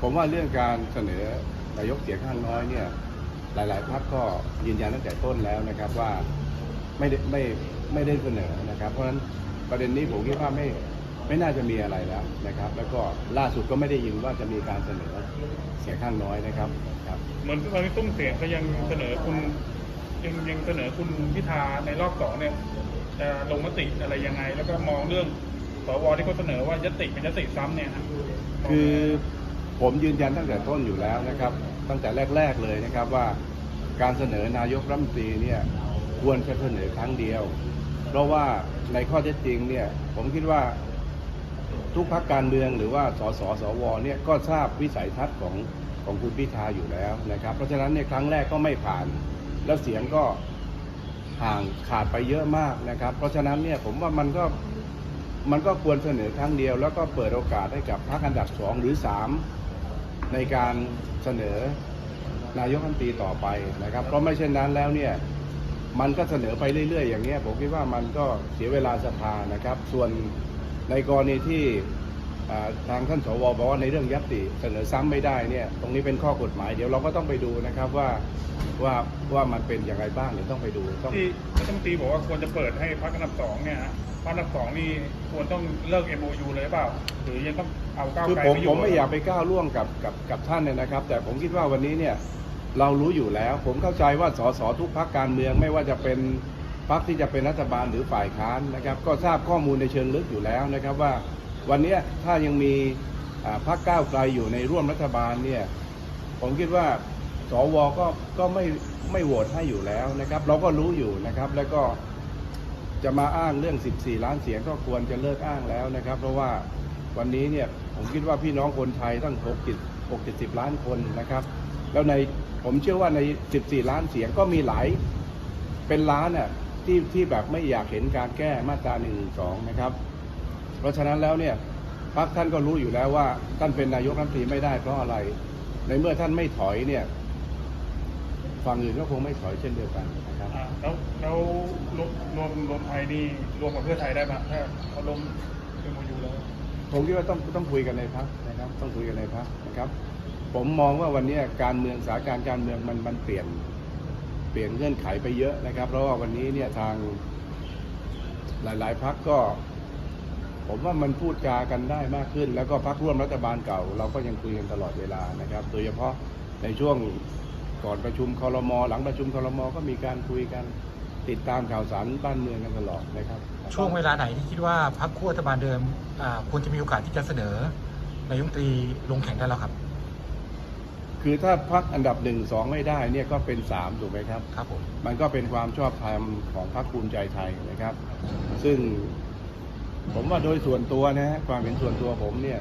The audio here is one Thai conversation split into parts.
ผมว่าเรื่องการเสนอนายกเสียงข้างน้อยเนี่ย หลาย ๆพรรคก็ยืนยันตั้งแต่ต้นแล้วนะครับว่าไม่ได้ไม่ไม่ได้เสนอนะครับ เพราะฉะนั้นประเด็นนี้ผมคิดว่าไม่ไม่น่าจะมีอะไรแล้วนะครับ แล้วก็ล่าสุดก็ไม่ได้ยินว่าจะมีการเสนอเสียงข้างน้อยนะครับครับเหมือนตอนนี้ตุ้มเสียงก็ยังเสนอคุณยังยังเสนอคุณพิธาในรอบสองเนี่ยจะลงมติอะไรยังไง แล้วก็มองเรื่องสวที่เขาเสนอว่ายติเป็นยติซ้ำเนี่ยนะคือ ผมยืนยันตั้งแต่ต้นอยู่แล้วนะครับ ตั้งแต่แรก ๆเลยนะครับว่าการเสนอนายกรัฐมนตรีเนี่ยควรจะเสนอครั้งเดียว เพราะว่าในข้อเท็จจริงเนี่ยผมคิดว่าทุกพรรคการเมืองหรือว่าสสสวเนี่ยก็ทราบวิสัยทัศน์ของของคุณพิธาอยู่แล้วนะครับ เพราะฉะนั้นเนี่ยครั้งแรกก็ไม่ผ่าน แล้วเสียงก็ห่างขาดไปเยอะมากนะครับ เพราะฉะนั้นเนี่ยผมว่ามันก็มันก็ควรเสนอครั้งเดียว แล้วก็เปิดโอกาสให้กับพรรคอันดับสองหรือสาม ในการเสนอนายกรัฐมนตรีต่อไปนะครับ เพราะไม่เช่นนั้นแล้วเนี่ยมันก็เสนอไปเรื่อยๆ อย่างเงี้ยผมคิดว่ามันก็เสียเวลาสภานะครับ ส่วนในกรณีที่ ทางท่านสวบอกว่าในเรื่องยัตติเสนอซ้ำไม่ได้เนี่ยตรงนี้เป็นข้อกฎหมายเดี๋ยวเราก็ต้องไปดูนะครับว่าว่าว่ามันเป็นอย่างไรบ้างเดี๋ยวต้องไปดูต้องที่รัฐมนตรีบอกว่าควรจะเปิดให้พรรคอันดับสองเนี่ยฮะพรรคอันดับสองนี่ควรต้องเลิก MOU เลยหรือเปล่าหรือยังต้องเอาก้าวคือไกลผมไปอยู่ผมไม่อยากไปก้าวล่วงกับกับกับท่านเนี่ยนะครับ แต่ผมคิดว่าวันนี้เนี่ยเรารู้อยู่แล้ว ผมเข้าใจว่าสสทุกพักการเมืองไม่ว่าจะเป็นพักที่จะเป็นรัฐบาลหรือฝ่ายค้านนะครับ ก็ทราบข้อมูลในเชิงลึกอยู่แล้วนะครับว่า วันนี้ถ้ายังมีอ่าพักก้าวไกลอยู่ในร่วมรัฐบาลเนี่ยผมคิดว่าสวก็ก็ไม่ไม่โหวตให้อยู่แล้วนะครับ เราก็รู้อยู่นะครับ แล้วก็จะมาอ้างเรื่อง 14 ล้านเสียงก็ควรจะเลิกอ้างแล้วนะครับ เพราะว่าวันนี้เนี่ยผมคิดว่าพี่น้องคนไทยตั้ง6 6 70ล้านคนนะครับ แล้วในผมเชื่อว่าใน 14 ล้านเสียงก็มีหลายเป็นล้านอะที่ที่แบบไม่อยากเห็นการแก้มาตรา1นึนะครับ เพราะฉะนั้นแล้วเนี่ยพรรคท่านก็รู้อยู่แล้วว่า ท่านเป็นนายกรัฐมนตรีไม่ได้เพราะอะไร ในเมื่อท่านไม่ถอยเนี่ยฝั่งอื่นก็คงไม่ถอยเช่นเดียวกันนะครับอ่าแล้วแล้วรวมรวมรวมไทยนี่รวมกับเพื่อไทยได้ไหมถ้าเขาลง MOU แล้ว ผมคิดว่าต้องต้องคุยกันในพักนะครับ ต้องคุยกันในพักนะครับ ผมมองว่าวันนี้การเมืองสถานการณ์การเมืองมันมันเปลี่ยน เปลี่ยนเงื่อนไขไปเยอะนะครับ เพราะว่าวันนี้เนี่ยทางหลาย ๆพักก็ ผมว่ามันพูดจากันได้มากขึ้น แล้วก็พักร่วมรัฐบาลเก่า เราก็ยังคุยกันตลอดเวลานะครับ โดยเฉพาะในช่วงก่อนประชุมคอรมอหลังประชุมคอรมอก็มีการคุยกันติดตามข่าวสารบ้านเมืองกันตลอดนะครับช่วงเวลาไหนที่คิดว่าพรรคขั้วรัฐบาลเดิมอ่าควรจะมีโอกาสที่จะเสนอนายกรัฐมนตรีลงแข่งได้แล้วครับ คือถ้าพักอันดับหนึ่งสองไม่ได้เนี่ยก็เป็นสามถูกไหมครับครับผมมันก็เป็นความชอบธรรมของพรรคภูมิใจไทยนะครับ ซึ่ง ผมว่าโดยส่วนตัวนะฮะความเห็นส่วนตัวผมเนี่ย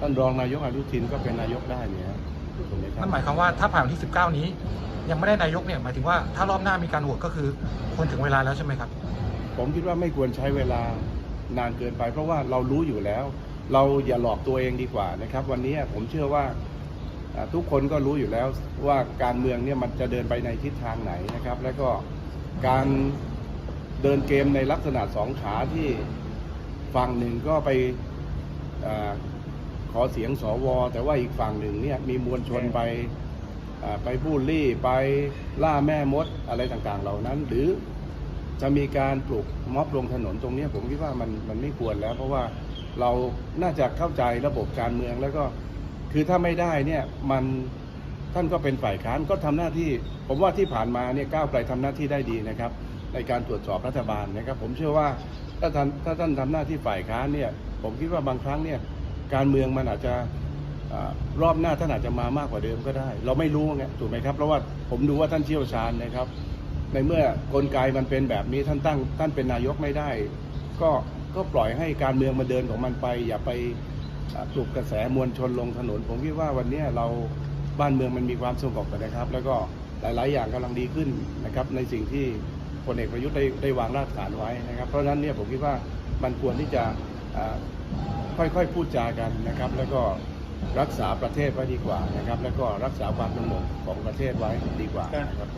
ท่านรองนายกอนุทินก็เป็นนายกได้เนี่ยฮะถูกไหมครันั่บนหมายความว่าถ้าผ่านวันที่ 19 นี้ ยังไม่ได้นายกเนี่ยหมายถึงว่าถ้ารอบหน้ามีการโหวตก็คือควรถึงเวลาแล้วใช่ไหมครับ ผมคิดว่าไม่ควรใช้เวลานานเกินไป เพราะว่าเรารู้อยู่แล้ว เราอย่าหลอกตัวเองดีกว่านะครับ วันนี้ผมเชื่อว่าอ่าทุกคนก็รู้อยู่แล้วว่าการเมืองเนี่ยมันจะเดินไปในทิศทางไหนนะครับ แล้วก็การ เดินเกมในลักษณะสองขาที่ฝั่งหนึ่งก็ไปอาขอเสียงสว แต่ว่าอีกฝั่งหนึ่งเนี่ยมีมวลชนไปอ่าไปบูลลี่ไปล่าแม่มดอะไรต่างๆ เหล่านั้น หรือจะมีการปลุกม็อบลงถนนตรงเนี้ยผมคิดว่ามันมันไม่ควรแล้ว เพราะว่าเราน่าจะเข้าใจระบบการเมืองแล้วก็คือถ้าไม่ได้เนี่ยมันท่านก็เป็นฝ่ายค้านก็ทำหน้าที่ ผมว่าที่ผ่านมาเนี่ยก้าวไกลทำหน้าที่ได้ดีนะครับ ในการตรวจสอบรัฐบาลนะครับ ผมเชื่อว่าถ้าท่านถ้าท่านทำหน้าที่ฝ่ายค้านเนี่ย ผมคิดว่าบางครั้งเนี่ยการเมืองมันอาจจะรอบหน้าท่านอาจจะมามากกว่าเดิมก็ได้ เราไม่รู้ไงถูกไหมครับเพราะว่าผมดูว่าท่านเชี่ยวชาญนะครับ ในเมื่อกลไกมันเป็นแบบนี้ท่านตั้ง ท่านเป็นนายกไม่ได้ ก็ก็ปล่อยให้การเมืองมันเดินของมันไป อย่าไปอ่าปลุกกระแสมวลชนลงถนน ผมคิดว่าวันนี้เราบ้านเมืองมันมีความสงบกันนะครับ แล้วก็หลาย ๆ อย่างกำลังดีขึ้นนะครับในสิ่งที่ พลเอกประยุทธ์ได้ได้วางรากฐานไว้นะครับ เพราะฉะนั้นเนี่ยผมคิดว่ามันควรที่จะค่อยๆพูดจากันนะครับ แล้วก็รักษาประเทศไว้ดีกว่านะครับ แล้วก็รักษาความสงบของประเทศไว้ดีกว่านะครับ